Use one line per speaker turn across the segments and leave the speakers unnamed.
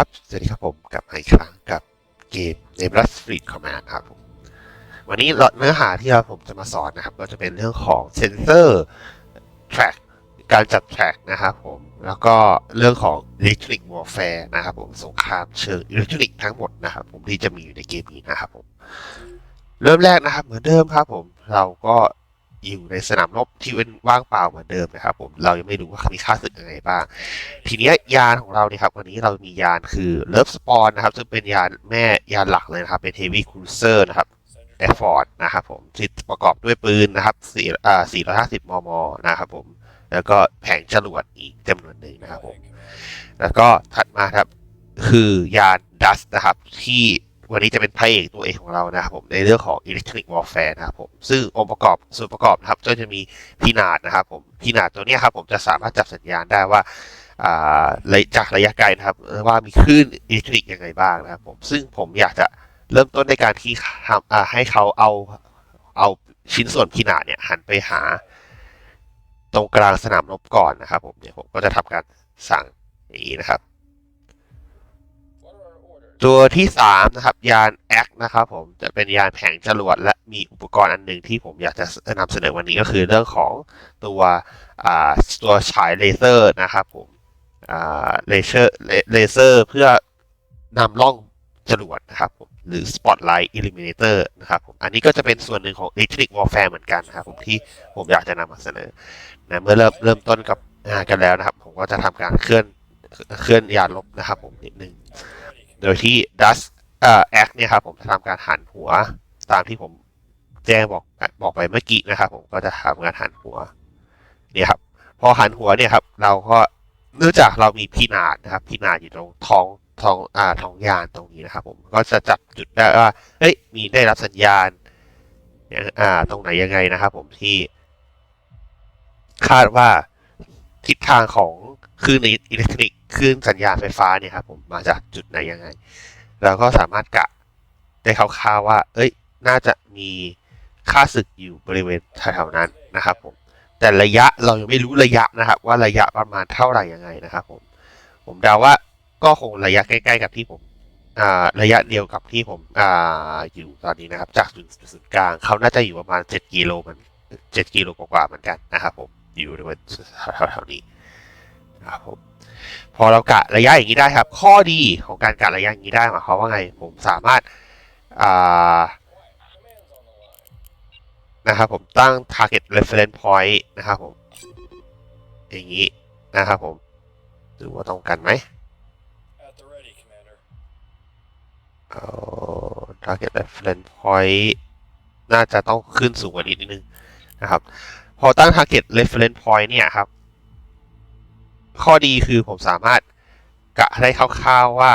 ครับ สวัสดีครับผมกับมาอีกครั้งกับเกม n a m e l e s s Street Command ครับผม วันนี้เนื้อหาที่เราผมจะมาสอนนะครับ ก็จะเป็นเรื่องของเซนเซอร์ track การจัด track นะครับผม แล้วก็เรื่องของ electric warfare นะครับผม สงครามเชิงอิเล็กทริกทั้งหมดนะครับผมที่จะมีอยู่ในเกมนี้นะครับผม เริ่มแรกนะครับเหมือนเดิมครับผม เราก็ อยู่ในสนามรบที่เป็นว่างเปล่าเหมือนเดิมนะครับผมเรายังไม่รู้ว่ามีค่าศึกยังไงบ้าง ทีนี้ยานของเราเนี่ยครับวันนี้เรามียานคือเลิฟสปอนนะครับซึ่งเป็นยานแม่ยานหลักเลยนะครับ เป็นเฮฟวี่ครูเซอร์นะครับแอร์ฟอร์ดนะครับผมที่ประกอบด้วยปืนนะครับสี่อ่าสี่ร้อยห้าสิบมม นะครับผม แล้วก็แผงจรวดอีกจำนวนหนึ่งนะครับผม แล้วก็ถัดมาครับคือยานดัสนะครับที่ วันนี้จะเป็นพระเอกตัวเอกของเรานะครับผมในเรื่องของ Electronic Warfare นะครับผมซึ่งองค์ประกอบส่วนประกอบนะครับก็จะมีพีนาดนะครับผมพีนาดตัวนี้ครับผมจะสามารถจับสัญญาณได้ว่าจากระยะไกลนะครับว่ามีคลื่นอิเล็กทริกยังไงบ้างนะครับผมซึ่งผมอยากจะเริ่มต้นในการที่ทำให้เขาเอาเอาชิ้นส่วนพีนาดเนี่ยหันไปหา ตรงกลางสนามรบก่อนนะครับผมเดี๋ยวผมก็จะทำการสั่งอย่างนี้นะครับ ตัวที่สามนะครับยานแอคนะครับผมจะเป็นยานแผงจรวดและมีอุปกรณ์อันหนึ่งที่ผมอยากจะนำเสนอวันนี้ก็คือเรื่องของตัวตัวฉายเลเซอร์นะครับผมเลเซอร์เลเซอร์เพื่อนำล่องจรวดนะครับผมหรือ Spotlight Illuminator นะครับผมอันนี้ก็จะเป็นส่วนหนึ่งของ Electric Warfare เหมือนกันนะครับผมที่ผมอยากจะนำมาเสนอนะเมื่อเริ่มเริ่มต้นกับกันแล้วนะครับ ผมก็จะทำการเคลื่อนเคลื่อนยานลบนะครับผมนิดนึง โดยที่ Dust เอ่อ Act เนี่ยครับผมจะทำการหันหัวตามที่ผมแจ้งบอกบอกไปเมื่อกี้นะครับ ผมก็จะทำการหันหัวเนี่ยครับ พอหันหัวเนี่ยครับ เราก็เนื่องจากเรามีพีนาดนะครับพีนาดอยู่ตรงท้องท้องอ่าท้องยานตรงนี้นะครับ ผมก็จะจับจุดได้ว่าเฮ้ยมีได้รับสัญญาณอย่างอ่า ตรงไหนยังไงนะครับ ผมที่ คาดว่าทิศทางของ คลื่นอิเล็กทรอนิกคลื่นสัญญาณไฟฟ้าเนี่ยครับผมมาจากจุดไหนยังไง เราก็สามารถกะได้คร่าวๆว่า เอ้ย น่าจะมีค่าศึกอยู่บริเวณแถวๆนั้นนะครับผม แต่ระยะเรายังไม่รู้ระยะนะครับ ว่าระยะประมาณเท่าไหร่ยังไงนะครับผม ผมเดาว่าก็คงระยะใกล้ ๆ กับที่ผมระยะเดียวกับที่ผมออยู่ตอนนี้นะครับ จากศูนย์ศูนย์กลางเขาน่าจะอยู่ประมาณเจ็ดกิโลมันเจ็ดกิโลกว่าๆเหมือนกันนะครับผมอยู่บริเวณแถวๆนี้ ครับผมพอเรากะระยะอย่างนี้ได้ครับ ข้อดีของการกะระยะอย่างนี้ได้หมายความว่าไงผมสามารถอ่านะครับผมตั้ง target reference point นะครับผมอย่างนี้นะครับผมดูว่าตรงกันไหม
At the ready, Commander.
เอา target reference point น่าจะต้องขึ้นสูงกว่านี้นิดนึงนะครับ พอตั้ง target reference point เนี่ยครับ ข้อดีคือผมสามารถกะได้คร่าวๆว่า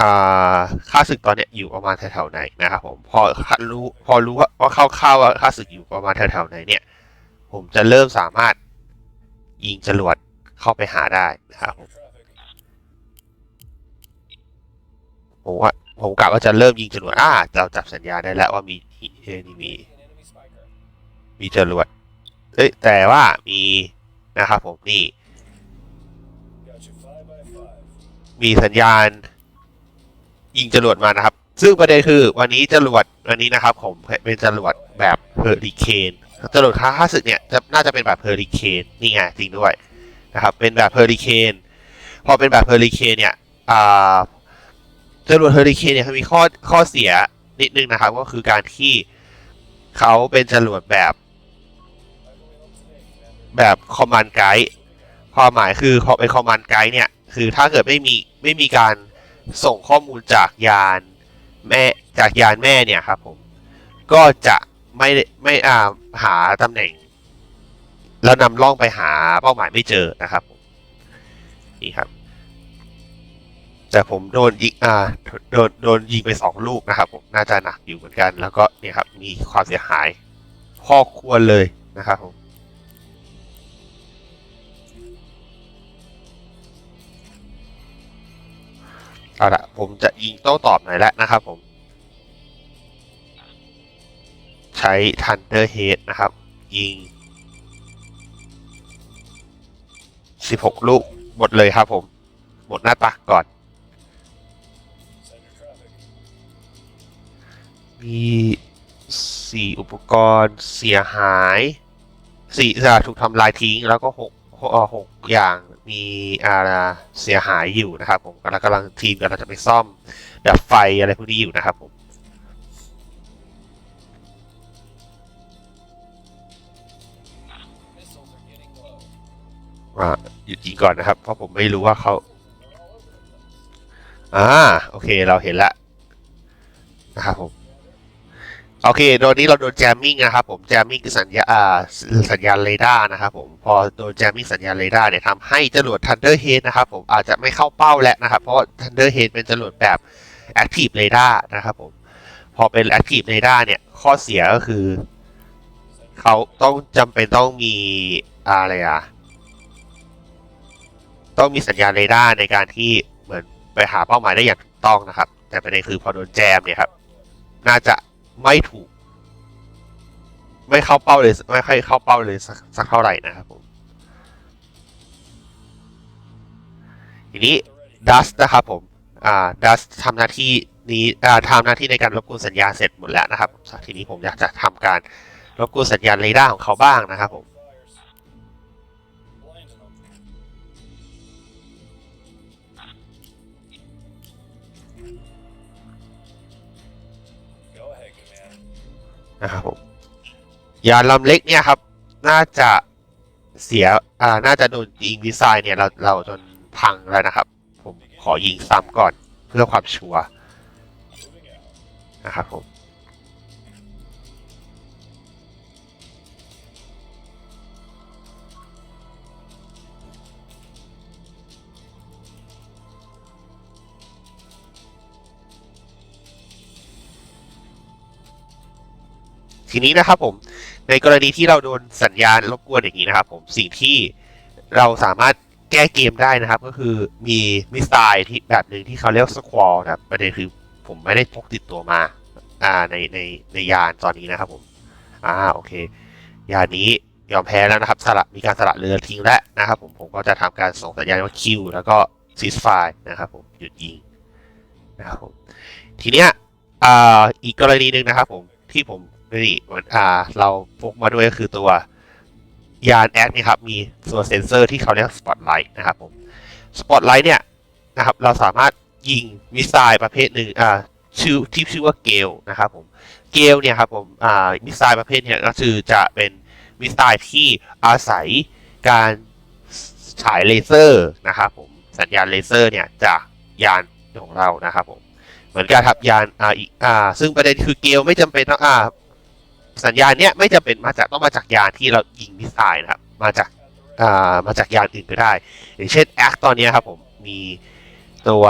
อ่าค่าศึกตอนเนี้ยอยู่ประมาณแถวๆไหนนะครับผมพอรู้พอรู้ว่าว่าคร่าวๆว่าค่าศึกอยู่ประมาณแถวๆไหนเนี่ย ผมจะเริ่มสามารถยิงจรวดเข้าไปหาได้นะครับผมผมว่าผมกะว่าจะเริ่มยิงจรวดอ่าเราจับสัญญาณได้แล้วว่ามีเอนี่มี มีจรวดเอ้ยแต่ว่ามี นะครับผมนี่ มีสัญญาณ ยิงจรวดมานะครับ ซึ่งประเด็นคือวันนี้จรวดวันนี้นะครับ ผมเป็นจรวดแบบเฮอริเคนจรวดค่าศึกเนี่ยจะน่าจะเป็นแบบเฮอริเคนนี่ไงจริงด้วยนะครับ เป็นแบบเฮอริเคนพอเป็นแบบเฮอริเคนเนี่ยจรวดเฮอริเคนเนี่ยมีข้อข้อเสียนิดนึงนะครับ ก็คือการที่เขาเป็นจรวดแบบ แบบคอมมานด์ไกด์ความหมายคือพอเป็นคอมมานด์ไกด์เนี่ย คือถ้าเกิดไม่มีไม่มีการส่งข้อมูลจากยานแม่จากยานแม่เนี่ยครับผม ก็จะไม่ไม่อ่าหาตำแหน่ง แล้วนำล่องไปหาเป้าหมายไม่เจอนะครับผมนี่ครับ แต่ผมโดนยิงอ่าโดนโดนยิงไปสองลูกนะครับผมน่าจะหนักอยู่เหมือนกัน แล้วก็เนี่ยครับมีความเสียหายพอควรเลยนะครับผม เอาละผมจะยิงโต้ตอบหน่อยแล้วนะครับผม ใช้ Thunder Head นะครับ ยิง 16 ลูก หมดเลยครับผม หมดหน้าตักก่อน มีสี่อุปกรณ์เสียหายสี่จะถูกทำลายทิ้งแล้วก็หก หกอย่างมีอ่าเสียหายอยู่นะครับ ผมกำลังกำลังทีมกำลังจะไปซ่อมดับไฟอะไรพวกนี้อยู่นะครับผมอ่าหยุดยิงก่อนนะครับ เพราะผมไม่รู้ว่าเขาอ่าโอเคเราเห็นแล้วนะครับผม โอเคโดนนี้เราโดนแจมมิ่งนะครับผม แจมมิ่งคือสัญญาอ่าสัญญาณเรดาร์นะครับผม พอโดนแจมมิ่งสัญญาณเรดาร์เนี่ยทำให้จรวด Thunderhead นะครับผมอาจจะไม่เข้าเป้าแล้วนะครับ เพราะว่า Thunderhead เป็นจรวดแบบ Active Radar นะครับผม พอเป็น Active Radar เนี่ย ข้อเสียก็คือ เขาต้องจำเป็นต้องมีอะไรอะต้องมีสัญญาณเรดาร์ในการที่เหมือนไปหาเป้าหมายได้อย่างถูกต้องนะครับ แต่ประเด็นคือพอโดนแจมเนี่ยครับ น่าจะ ไม่ถูก ไม่เข้าเป้าเลย ไม่ค่อยเข้าเป้าเลยสักสักเท่าไหร่นะครับผมทีนี้ดัสนะครับผมอ่าดัสทำหน้าที่นี้อ่าทำหน้าที่ในการรบกวนสัญญาณเสร็จหมดแล้วนะครับทีนี้ผมอยากจะทำการรบกวนสัญญาณเรดาร์ของเขาบ้างนะครับผม นะครับผมยานลำเล็กเนี่ยครับ น่าจะเสียอ่าน่าจะโดนยิงดีไซน์เนี่ยเราเราจนพังแล้วนะครับ ผมขอยิงซ้ำก่อนเพื่อความชัวร์นะครับผม ทีนี้นะครับผมในกรณีที่เราโดนสัญญาณรบกวนอย่างนี้นะครับ ผมสิ่งที่เราสามารถแก้เกมได้นะครับ ก็คือมีมิสไซล์ที่แบบหนึ่งที่เขาเรียกสควอลนะครับประเด็นคือผมไม่ได้พกติดตัวมาอ่าในในในยานตอนนี้นะครับผมอ่าโอเค ยานนี้ยอมแพ้แล้วนะครับสละมีการสละเรือทิ้งแล้วนะครับผมผมก็จะทำการส่งสัญญาณว่าคิวแล้วก็ซีสไฟนะครับผมหยุดยิงนะครับผมทีเนี้ยอ่าอีกกรณีหนึ่งนะครับผมที่ผม นี่อ่า เราพกมาด้วยก็คือตัวยานแอดนี่ครับ มีตัวเซนเซอร์ที่เขาเรียกสปอตไลท์นะครับผมสปอตไลท์เนี่ยนะครับ เราสามารถยิงมิสไซล์ประเภทหนึ่งอ่าชื่อที่ชื่อว่าเกลนะครับผมเกลเนี่ยครับผมอ่ามิสไซล์ประเภทเนี่ยก็คือจะเป็นมิสไซล์ที่อาศัยการฉายเลเซอร์นะครับผมสัญญาณเลเซอร์เนี่ยจากยานของเรานะครับผมเหมือนกันครับยานอ่าอีกอ่าซึ่งประเด็นคือเกลไม่จำเป็นต้องอ่า สัญญาณเนี้ยไม่จำเป็นมาจากต้องมาจากยานที่เรายิงมิสไซล์นะครับ มาจากอ่ามาจากยานอื่นก็ได้ อย่างเช่นแอคตอนนี้ครับผมมีตัว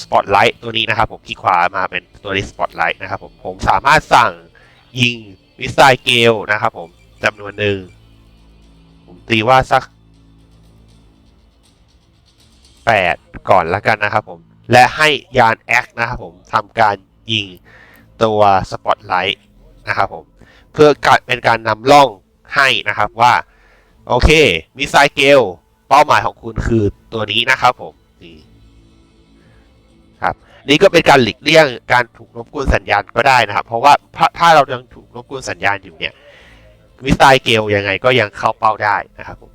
สปอตไลท์ตัวนี้นะครับผมที่ขวามาเป็นตัวนี้สปอตไลท์นะครับผมผมสามารถสั่งยิงมิสไซล์เกลนะครับผมจำนวนหนึ่งผมตีว่าสัก 8 ก่อนแล้วกันนะครับผม และให้ยานแอคนะครับผมทำการยิงตัวสปอตไลท์ นะครับผมเพื่อการเป็นการนำล่องให้นะครับว่า โอเคมิสไซเกลเป้าหมายของคุณคือตัวนี้นะครับผมนี่ครับนี่ก็เป็นการหลีกเลี่ยงการถูกรบกวนสัญญาณก็ได้นะครับ เพราะว่าถ้าถ้าเรายังถูกรบกวนสัญญาณอยู่เนี่ยมิสไซเกลยังไงก็ยังเข้าเป้าได้นะครับผม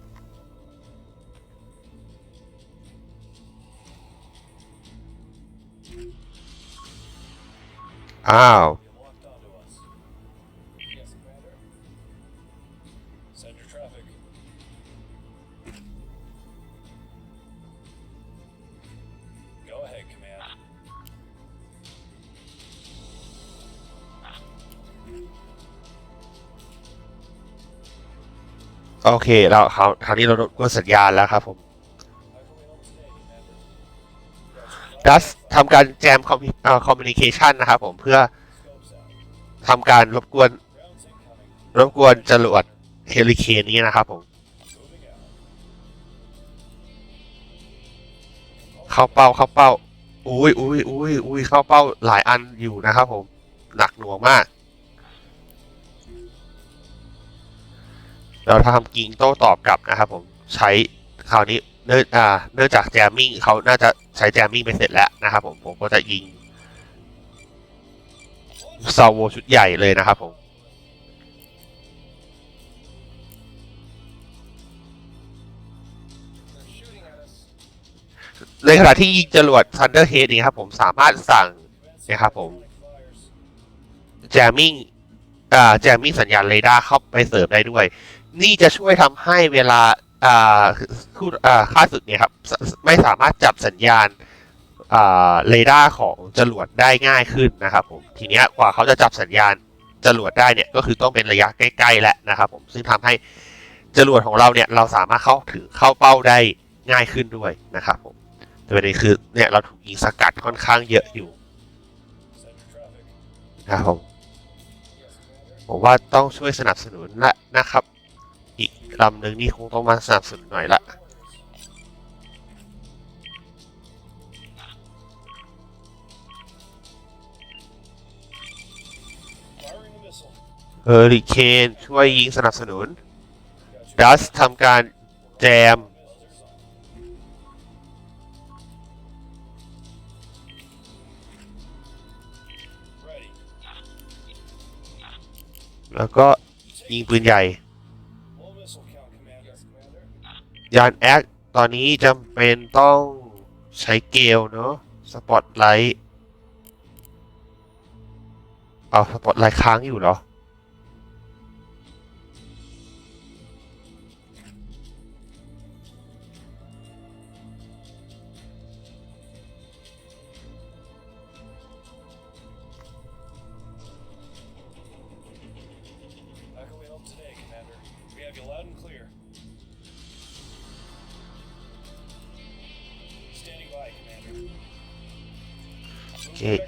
อ้าว โอเคเราคราวคราวนี้เรากวนสัญญาณแล้วครับผมดัสทำการแจมคอมคอมมิวนิเคชันนะครับผมเพื่อทำการรบกวน รบกวนจรวดเฮลิเคนนี้นะครับผมเข้าเป้าเข้าเป้าอุ้ยอุ้ยอุ้ยอุ้ยเข้าเป้าหลายอันอยู่นะครับผม หนักหน่วงมาก เราทำกิงโต้ตอบกลับนะครับผมใช้คราวนี้เนื่องอ่าเนื่องจากแจมมิ่งเขาน่าจะใช้แจมมิ่งไปเสร็จแล้วนะครับผมผมก็จะยิงซาโวชุดใหญ่เลยนะครับผมในขณะที่ยิงจรวด Thunderhead นี่ครับผมสามารถสั่งนี่ยครับผมแจมมิ่งอ่าแจมมิ่งสัญญาณเรดาร์เข้าไปเสริมได้ด้วย นี่จะช่วยทำให้เวลาคู่าค่าศึกเนี่ยครับไม่สามารถจับสัญญาณเรดาร์ของจรวดได้ง่ายขึ้นนะครับผมทีนี้กว่าเขาจะจับสัญญาณจรวดได้เนี่ยก็คือต้องเป็นระยะใกล้ๆแหล้วนะครับผมซึ่งทำให้จรวดของเราเนี่ยเราสามารถเข้าถึงเข้าเป้าได้ง่ายขึ้นด้วยนะครับผมแต่ประเด็นคือเนี่ยเราถูกยิงสกัดค่อนข้างเยอะอยู่นะครับผมผมว่าต้องช่วยสนับสนุนละนะครับ อีกลำหนึ่งนี่คงต้องมาสนับสนุนหน่อยละเฮอริเคนช่วยยิงสนับสนุน ดัสทำการแจม แล้วก็ยิงปืนใหญ่ ยานแอคตอนนี้จำเป็นต้องใช้เกลเนาะสปอตไลท์เอาสปอตไลท์ค้างอยู่เหรอ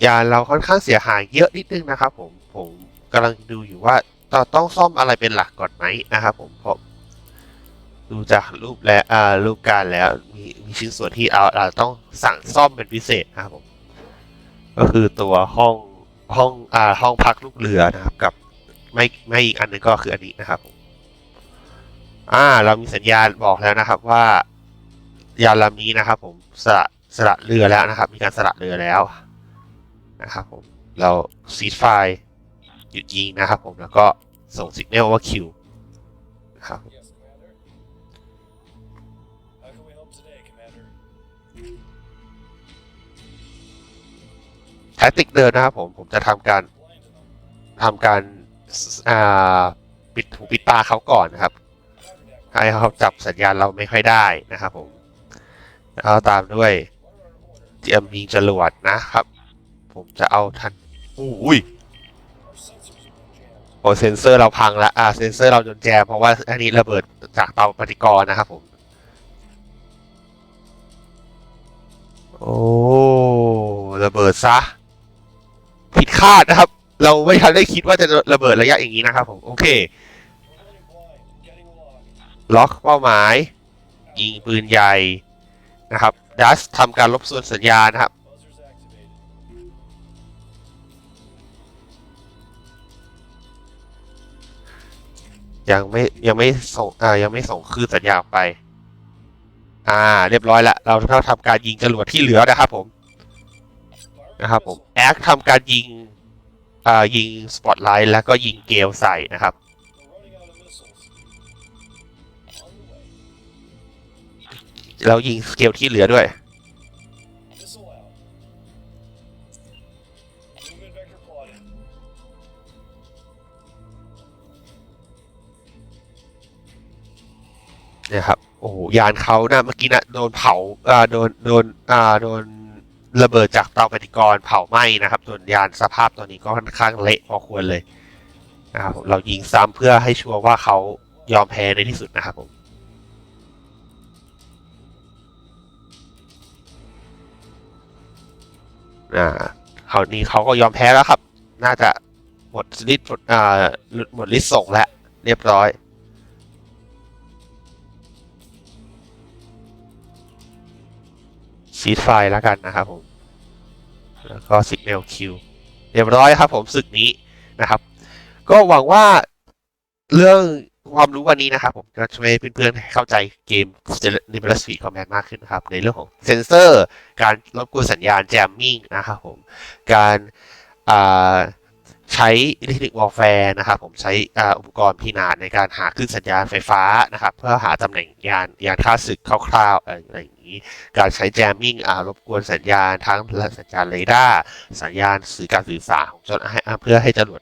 ยานเราค่อนข้างเสียหายเยอะนิดนึงนะครับ ผมผมกำลังดูอยู่ว่าเราต้องซ่อมอะไรเป็นหลักก่อนไหมนะครับ ผมเพราะดูจากรูปและอ่ารูปการแล้วมีมีชิ้นส่วนที่เอาเราต้องสั่งซ่อมเป็นพิเศษนะครับผม ก็คือตัวห้องห้องอ่าห้องพักลูกเรือนะครับ กับไม่ไม่อีกอันหนึงก็คืออันนี้นะครับผมอ่า เรามีสัญญาณบอกแล้วนะครับว่ายานลำนี้นะครับ ผมสละสละเรือแล้วนะครับ มีการสละเรือแล้ว นะครับผมเราซีดไฟล์หยุดยิงนะครับผมแล้วก็ส่งสัญญาณว่าคิวนะครับ
Yes, Commander. Echoing up today, Commander.
แทคติกเดินนะครับผมผมจะทำการ
Blind to them.
ทำการอ่าปิดหูปิดตาเขาก่อนนะครับ
Cyberdeck.
ให้เขาจับสัญญาณเราไม่ค่อยได้นะครับผมแล้วตามด้วย
What are our orders?
เตรียมยิงจรวดนะครับ ผมจะเอาทันอุ้ยโอ้เซนเซอร์เราพังล้วอ่าเซนเซอร์เราโดนแจมเพราะว่าอันนี้ระเบิดจากเตาปฏิกรณ์นะครับผม โอ้ระเบิดซะ ผิดคาดนะครับ เราไม่ทันได้คิดว่าจะระเบิดระยะอย่างนี้นะครับผม โอเค ล็อกเป้าหมาย ยิงปืนใหญ่นะครับดัสทำการลบส่วนสัญญาณนะครับ ยังไม่ยังไม่ส่งอ่ายังไม่ส่งคลื่นสัญญาณไป อ่า เรียบร้อยล้วเราต้องทำการยิงจรวดที่เหลือนะครับผมนะครับผมแอคทำการยิงอ่ายิงสปอตไลท์แล้วก็ยิงเกลใส่นะครับแล้วยิงเกลที่เหลือด้วย เนี่ยครับโอ้ยานเขานะเมื่อกี้นะโดนเผาอ่าโดนโดนอ่าโดนระเบิดจากเตาปฏิกรณ์เผาไหม้นะครับส่วนยานสภาพตัวนี้ก็ค่อนข้างเละพอควรเลยนะครับเรายิงซ้ำเพื่อให้ชัวร์ว่าเขายอมแพ้ในที่สุดนะครับผมอ่าคราวนี้เขาก็ยอมแพ้แล้วครับ น่าจะหมดลิต์หมดอ่าหมดลิสต์ส่งแล้วเรียบร้อย ชีตไฟล์แล้วกันนะครับผม แล้วก็ Signal Q เรียบร้อยครับผมศึกนี้นะครับ ก็หวังว่าเรื่องความรู้วันนี้นะครับผมก็ช่วยเพื่อนๆเข้าใจเกม Nimbus Speed Command มากขึ้นนะครับ ในเรื่องของเซนเซอร์ การรบกวนสัญญาณ jamming นะครับผม การใช้ Electronic Warfare นะครับผมใช้อุปกรณ์พินาศในการหาคลื่นสัญญาณไฟฟ้านะครับ เพื่อหาตำแหน่งยานยานค่าศึกคร่าวๆอะไรอย่าง การใช้ jamming อ่ารบกวนสัญญาณทั้งสัญญาณเรดาร์สัญญาณสื่อการสื่อสารของจนให้อ่าเพื่อให้จรวด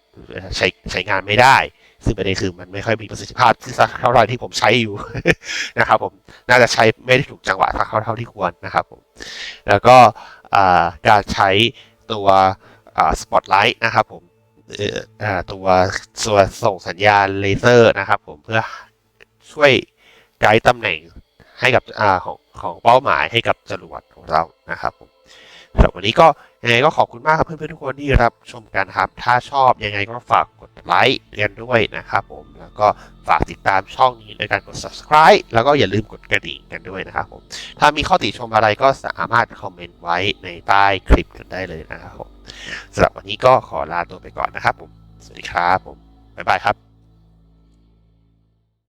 ใช้ใช้งานไม่ได้ ซึ่งประเด็นคือมันไม่ค่อยมีประสิทธิภาพที่สักเท่าไหร่ที่ผมใช้อยู่นะครับผมน่าจะใช้ไม่ได้ถูกจังหวะสักเท่าเท่าที่ควรนะครับผมแล้วก็การใช้ตัวสปอตไลท์นะครับผมตัวตัวส่งสัญญาณเลเซอร์นะครับผมเพื่อช่วยไกด์ตำแหน่ง ให้กับอของของเป้าหมายให้กับจรวดของเรานะครับผมสำหรับวันนี้ก็ยังไงก็ขอบคุณมากครับเพื่อนๆทุกคนที่รับชมกันครับ ถ้าชอบยังไงก็ฝากกดไลค์กันด้วยนะครับผมแล้วก็ฝากติดตามช่องนี้ในการกด subscribe แล้วก็อย่าลืมกดกระดิ่งกันด้วยนะครับผมถ้ามีข้อติชมอะไรก็สามารถคอมเมนต์ไว้ในใต้คลิปกันได้เลยนะครับผมสำหรับวันนี้ก็ขอลาตัวไปก่อนนะครับผมสวัสดีครับผมบ๊ายบายครับ